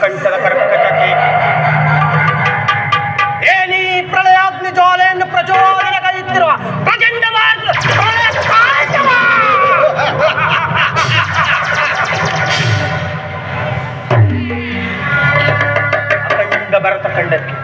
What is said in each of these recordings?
ಕುಹಕ್ಕಂಠದ ಕರ್ಕಟಕ್ಕೆ ಏನಿ ಪ್ರಳಯಾಗ್ನಿ ಜ್ವಾಲೆಯನ್ನು ಪ್ರಚೋದನೆಗೈತ್ತಿರುವ ಪ್ರಚಂಡ ಭರತ ಖಂಡಕ್ಕೆ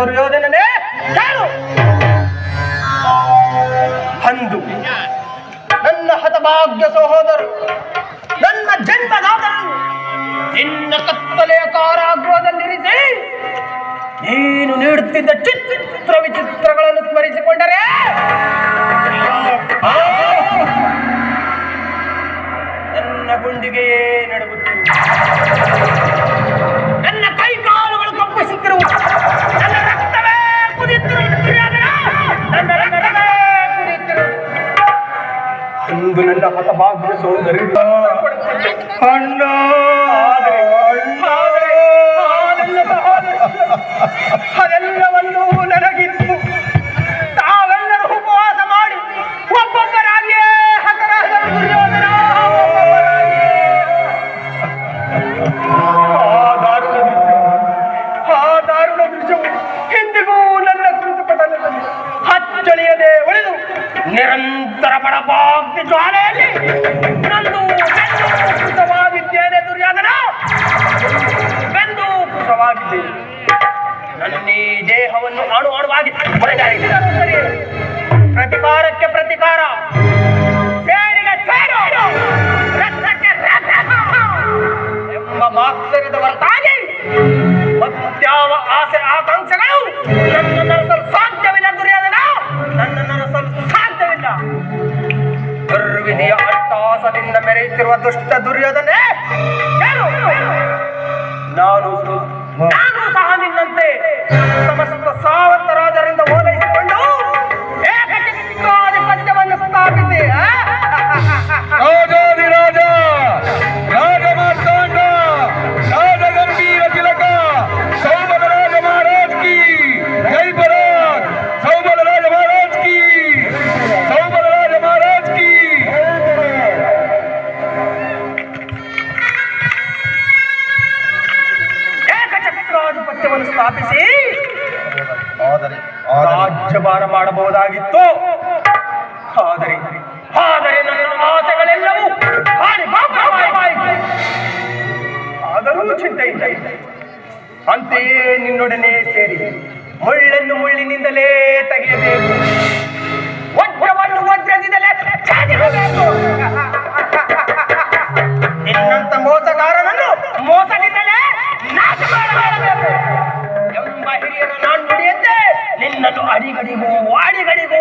ದುರ್ಯೋಧನನೇ ಯಾರು ಅಂದು ನನ್ನ ಹತಭಾಗ್ಯ ಸಹೋದರು, ನನ್ನ ಜನ್ಮದಾದರು ನಿನ್ನ ಕತ್ತಲೆಯ ಕಾರಾಗೃಹದಲ್ಲಿರಿಸಿ ನೀನು ನೀಡುತ್ತಿದ್ದ ಚಿತ್ರ ವಿಚಿತ್ರಗಳನ್ನು ಸ್ಮರಿಸಿಕೊಂಡರೆ! ನನ್ನ ಗುಂಡಿಗೆಯೇ ನಡುಗುತ್ತಿರು ಅಂದು ನನ್ನ ಹತಭಾಗ್ಯ ಸೋದರಿ ಅಣ್ಣ ಅದೆಲ್ಲವನ್ನೂ ಹೊರತಾಗಿ ಮತ್ಯಾವ ಆಸೆ, ಆಕಾಂಕ್ಷೆಗಳು ನನ್ನ ನಡೆಸಲು ಸಾಧ್ಯವಿಲ್ಲ ದುರ್ಯೋಧನ ನನ್ನ ನಡೆಸಲು ಸಾಧ್ಯವಿಲ್ಲ. ದುರ್ವಿಧಿಯ ಅಟ್ಟಾಸದಿಂದ ಮೆರೆಯುತ್ತಿರುವ ದುಷ್ಟ ದುರ್ಯೋಧನೆ ನಾನು ನಾನು ಸಹ ನಿನ್ನಂತೆ ಸಮಸ್ತ ಸಾವಂತ ರಾಜ್ಯಭಾರ ಮಾಡಬಹುದಾಗಿತ್ತು. ಆದರೆ ಆದರೆ ನನ್ನ ಆಸೆಗಳೆಲ್ಲವೂ. ಆದರೂ ಚಿಂತೆ ಇಲ್ಲ. ಅಂತೆಯೇ ನಿನ್ನೊಡನೆ ಸೇರಿ ಮುಳ್ಳನ್ನು ಮುಳ್ಳಿನಿಂದಲೇ ತೆಗೆಯಬೇಕು. ವಜ್ರವನ್ನು ವಜ್ರದಿಂದಲೇ ನಿನ್ನನ್ನು ಅಡಿಗಡಿಗೂ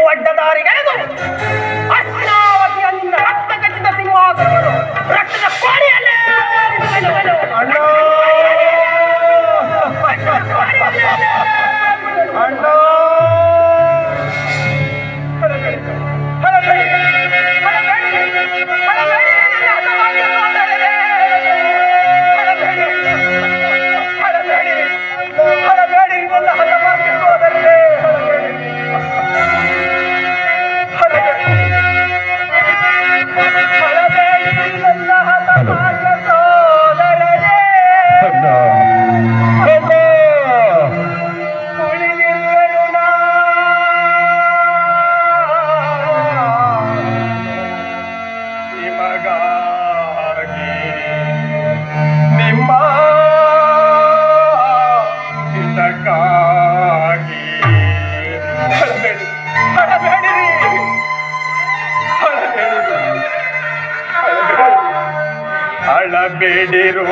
ಬೇಡಿರೋ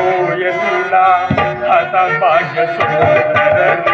ಎಲ್ಲ ಹತ ಭಾಗ್ಯ ಸುಂದರನ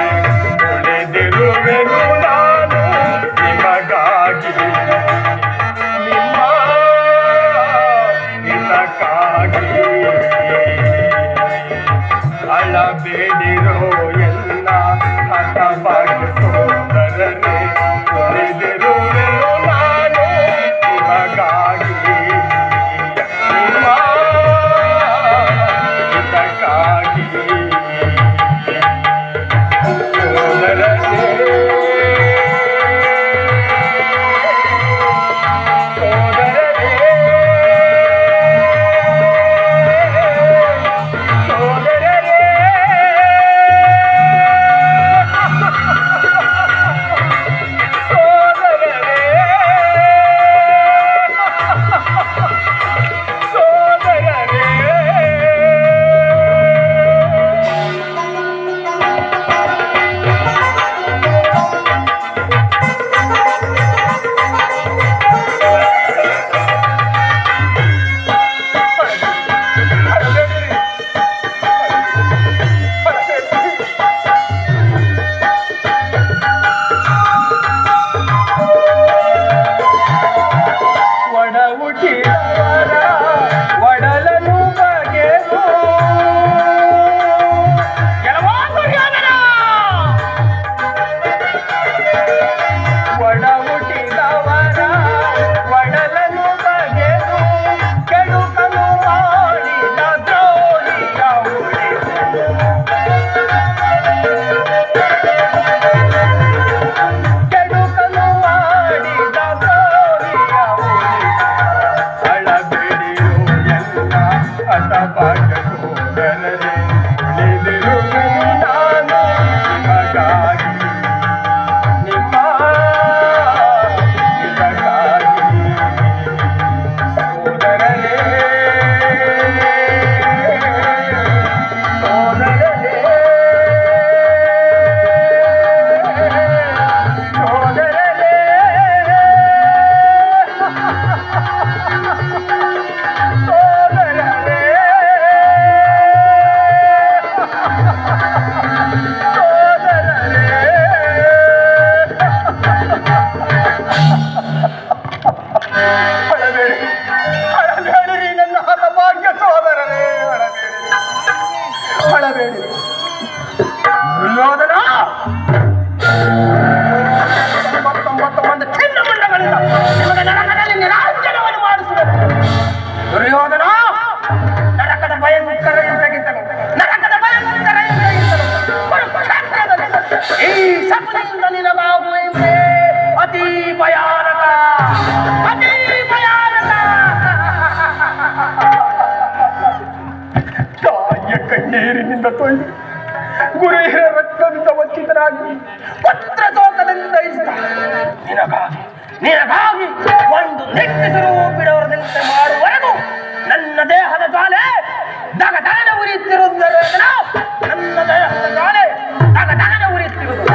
ಕಿರೀಟದಿಂದ ತೊಳೆದು ಗುರು ಹಿರ ರಕ್ತದಿಂದ ವಂಚಿತರಾಗಿ ಪತ್ರ ಶೋಕದಿಂದ ನಿನಗಾಗಿ ನಿನಗಾಗಿ ಒಂದು ನಿಟ್ಟಿಸರು ಬಿಡೋರದಂತೆ ಮಾಡುವರೆಗೂ ನನ್ನ ದೇಹದ ಜಾಲೆ ದಗದಗನ ಉರಿಯುತ್ತಿರುವುದರಿಂದ, ನನ್ನ ದೇಹದ ಜಾಲೆ ದಗದಗನ ಉರಿಯುತ್ತಿರುವುದು.